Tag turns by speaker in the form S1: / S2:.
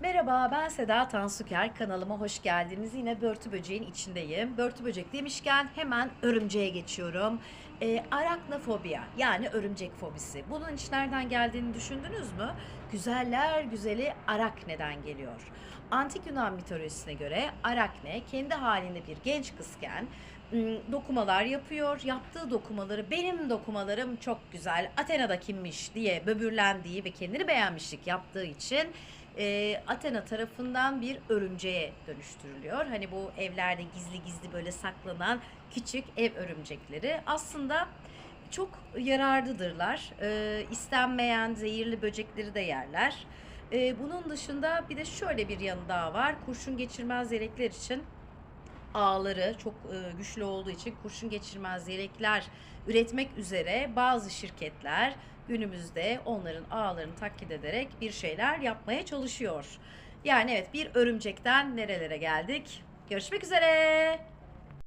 S1: Merhaba ben Seda Tansuker kanalıma hoş geldiniz. Yine börtü böceğin içindeyim. Börtü böcek demişken hemen örümceğe geçiyorum. Ee, araknofobiya yani örümcek fobisi. Bunun iş nereden geldiğini düşündünüz mü? Güzeller güzeli Arakne'den geliyor. Antik Yunan mitolojisine göre Arakne kendi halinde bir genç kızken dokumalar yapıyor. Yaptığı dokumaları benim dokumalarım çok güzel. Athena'da kimmiş diye böbürlendiği ve kendini beğenmişlik yaptığı için e, Athena tarafından bir örümceğe dönüştürülüyor. Hani bu evlerde gizli gizli böyle saklanan küçük ev örümcekleri aslında çok yararlıdırlar. E, istenmeyen zehirli böcekleri de yerler. E, bunun dışında bir de şöyle bir yanı daha var. Kurşun geçirmez yelekler için ağları çok e, güçlü olduğu için kurşun geçirmez yelekler üretmek üzere bazı şirketler günümüzde onların ağlarını taklit ederek bir şeyler yapmaya çalışıyor. Yani evet bir örümcekten nerelere geldik? Görüşmek üzere.